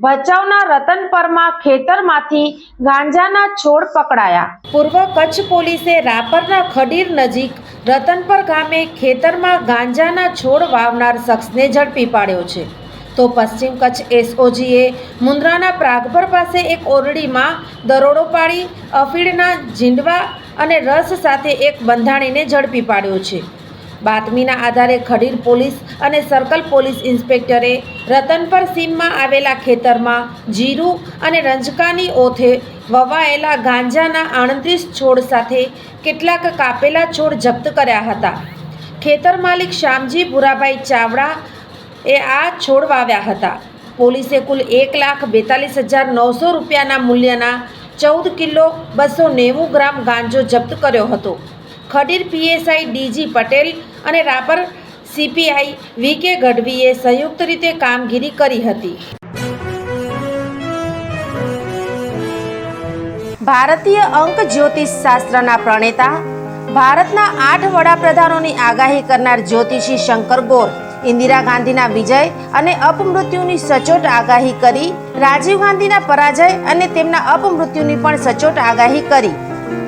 ભચાઉના રતનપરમાં ખેતરમાંથી ગાંજાના છોડ પકડાયા. પૂર્વ કચ્છ પોલીસે રાપરના ખડીર નજીક રતનપર ગામે ખેતરમાં ગાંજાના છોડ વાવનાર શખ્સને ઝડપી પાડ્યો છે. તો પશ્ચિમ કચ્છ એસઓજીએ મુન્દ્રાના પ્રાગભર પાસે એક ઓરડીમાં દરોડો પાડી, અફીણના ઝીંડવા અને રસ સાથે એક બંધાણીને ઝડપી પાડ્યો છે. બાતમીના આધારે ખડીર પોલીસ અને સર્કલ પોલીસ ઇન્સ્પેક્ટરે રતનપર સીમમાં આવેલા ખેતરમાં જીરું અને રંજકાની ઓથે વવાયેલા ગાંજાના આડત્રીસ છોડ સાથે કેટલાક કાપેલા છોડ જપ્ત કર્યા હતા. ખેતર માલિક શ્યામજી ભુરાભાઈ ચાવડા એ આ છોડ વાવ્યા હતા. પોલીસે કુલ એક લાખ બેતાલીસ હજાર નવસો રૂપિયાના મૂલ્યના ચૌદ કિલો બસો નેવું ગ્રામ ગાંજો જપ્ત કર્યો હતો. ખડીર પીએસઆઈ ડીજી પટેલ અને રાપર સીપીઆઈ વી કે ગઢવીએ સંયુક્ત રીતે કામગીરી કરી હતી. ભારતીય અંક જ્યોતિષ શાસ્ત્રના પ્રણેતા, ભારતના આઠ વડાપ્રધાનોની આગાહી કરનાર જ્યોતિષી શંકર ગોર, ઇન્દિરા ગાંધીના વિજય અને અપમૃત્યુની સચોટ આગાહી કરી, રાજીવ ગાંધીના પરાજય અને તેમના અપમૃત્યુની પણ સચોટ આગાહી કરી.